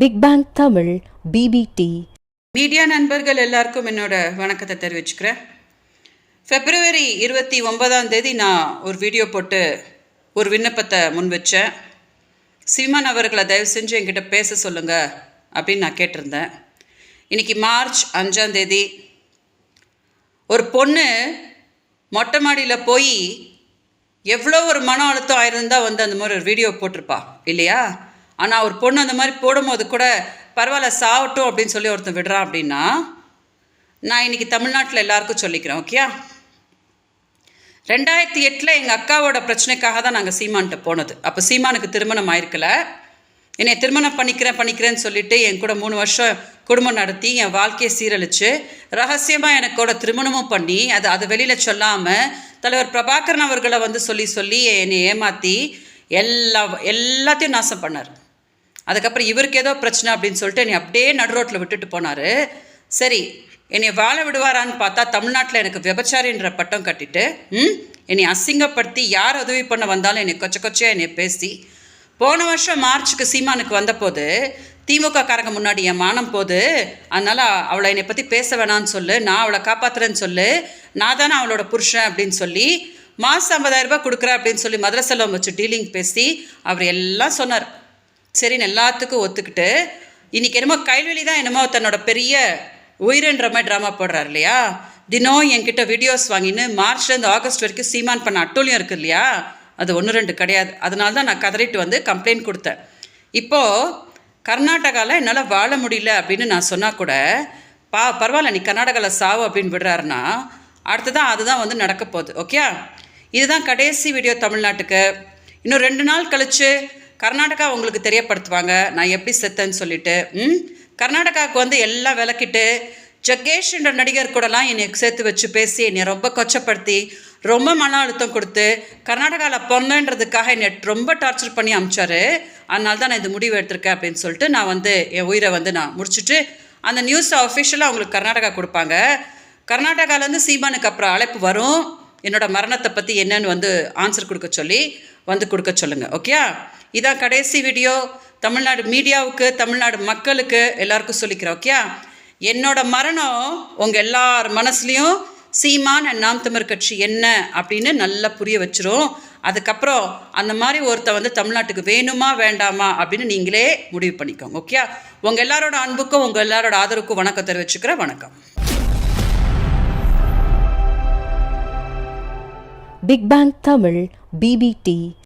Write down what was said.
Big bang Tamil BBT media நண்பர்கள் எல்லாருக்கும் என்னோட வணக்கத்தை தெரிவிச்சுக்கிறேன். பிப்ரவரி இருபத்தி ஒன்பதாம் தேதி நான் ஒரு வீடியோ போட்டு ஒரு விண்ணப்பத்தை முன் வச்சேன். சீமான் அவர்களை தயவு செஞ்சு என்கிட்ட பேச சொல்லுங்க அப்படின்னு நான் கேட்டிருந்தேன். இன்னைக்கு மார்ச் அஞ்சாம் தேதி. ஒரு பொண்ணு மொட்டை மாடியில் போய் எவ்வளோ ஒரு மன அழுத்தம் ஆயிருந்தா வந்து அந்த மாதிரி ஒரு வீடியோ போட்டிருப்பா இல்லையா? ஆனால் ஒரு பொண்ணு அந்த மாதிரி போடும்போது கூட பரவாயில்ல சாவட்டும் அப்படின்னு சொல்லி ஒருத்தன் விடுறான் அப்படின்னா நான் இன்னைக்கு தமிழ்நாட்டில் எல்லாருக்கும் சொல்லிக்கிறேன் ஓகேயா? ரெண்டாயிரத்தி எட்டில் எங்கள் அக்காவோட பிரச்சனைக்காக தான் நாங்கள் சீமான்கிட்ட போனது. அப்போ சீமானுக்கு திருமணம் ஆயிருக்கல. என்னை திருமணம் பண்ணிக்கிறேன் பண்ணிக்கிறேன்னு சொல்லிட்டு என் கூட மூணு வருஷம் குடும்பம் நடத்தி என் வாழ்க்கையை சீரழித்து ரகசியமாக எனக்கோட திருமணமும் பண்ணி அது அதை வெளியில் சொல்லாமல் தலைவர் பிரபாகரன் அவர்களை வந்து சொல்லி சொல்லி என்னை ஏமாற்றி எல்லா எல்லாத்தையும் நாசம் பண்ணார். அதுக்கப்புறம் இவருக்கு ஏதோ பிரச்சனை அப்படின்னு சொல்லிட்டு என்னை அப்படியே நடுரோட்டில் விட்டுட்டு போனார். சரி என்னை வாழ விடுவாரான்னு பார்த்தா தமிழ்நாட்டில் எனக்கு விபச்சாரின்ற பட்டம் கட்டிட்டு ம் என்னை அசிங்கப்படுத்தி யார் உதவி பண்ண வந்தாலும் என்னை கொச்ச கொச்சையாக என்னை பேசி போன வருஷம் மார்ச்சுக்கு சீமானுக்கு வந்தபோது திமுக காரங்க முன்னாடி என் மானம் போது அதனால் அவளை என்னை பற்றி பேச வேணான்னு சொல்லு நான் அவளை காப்பாற்றுறேன்னு சொல்லு நான் தானே அவளோட புருஷன் அப்படின்னு சொல்லி மாதம் ஐம்பதாயிரரூபா கொடுக்குறேன் அப்படின்னு சொல்லி மதுரை செல்வம் வச்சு டீலிங் பேசி அவர் எல்லாம் சொன்னார். சரின்னு எல்லாத்துக்கும் ஒத்துக்கிட்டு இன்னைக்கு என்னமோ கைல்வெளி தான் என்னமோ தன்னோட பெரிய உயிரன்ற மாதிரி ட்ராமா போடுறாரு இல்லையா? தினம் என்கிட்ட வீடியோஸ் வாங்கின்னு மார்ச்லேருந்து ஆகஸ்ட் வரைக்கும் சீமான் பண்ண அட்டூழியம் இருக்குது இல்லையா? அது ஒன்று ரெண்டு கிடையாது. அதனால தான் நான் கதறிட்டு வந்து கம்ப்ளைண்ட் கொடுத்தேன். இப்போது கர்நாடகாவில் என்னால் வாழ முடியல அப்படின்னு நான் சொன்னால் கூட பா பரவாயில்ல நீ கர்நாடகாவில் சாவு அப்படின்னு விடுறாருன்னா அடுத்ததான் அதுதான் வந்து நடக்க போகுது. ஓகே இதுதான் கடைசி வீடியோ தமிழ்நாட்டுக்கு. இன்னும் ரெண்டு நாள் கழிச்சு கர்நாடகா உங்களுக்கு தெரியப்படுத்துவாங்க. நான் எப்படி செத்தேன்னு சொல்லிட்டு. ம்? கர்நாடகாவுக்கு வந்து எல்லாம் விளக்கிட்டு ஜக்கேஷ் என்ற நடிகர் கூடலாம் என்னை சேர்த்து வச்சு பேசி என்னை ரொம்ப கொச்சப்படுத்தி ரொம்ப மன அழுத்தம் கொடுத்து கர்நாடகாவில் பிறந்தன்றதுக்காக என்னை ரொம்ப டார்ச்சர் பண்ணி அமிச்சாரு. அதனால தான் நான் இந்த முடிவு எடுத்திருக்கேன் அப்படின்னு சொல்லிட்டு நான் வந்து என் உயிரை வந்து நான் முடிச்சுட்டு அந்த நியூஸை அஃபிஷியலாக அவங்களுக்கு கர்நாடகா கொடுப்பாங்க. கர்நாடகாவிலேருந்து சீமானுக்கு அப்புறம் அழைப்பு வரும். என்னோடய மரணத்தை பற்றி என்னன்னு வந்து ஆன்சர் கொடுக்க சொல்லி வந்து கொடுக்க சொல்லுங்கள் ஓகே இதான் கடைசி வீடியோ தமிழ்நாடு மீடியாவுக்கு தமிழ்நாடு மக்களுக்கு எல்லாருக்கும் சொல்லிக்கிறேன் ஓகே என்னோட மரணம் உங்கள் எல்லார் மனசுலையும் சீமான் அண்ட் நாம் தமிழ் கட்சி என்ன அப்படின்னு நல்லா புரிய வச்சிரும். அதுக்கப்புறம் அந்த மாதிரி ஒருத்தன் வந்து தமிழ்நாட்டுக்கு வேணுமா வேண்டாமா அப்படின்னு நீங்களே முடிவு பண்ணிக்கோங்க ஓகே உங்கள் எல்லாரோட அன்புக்கும் உங்கள் எல்லாரோட ஆதரவுக்கும் வணக்கம் தெரிவிச்சுக்கிறேன் வணக்கம். Big bang Tamil PPT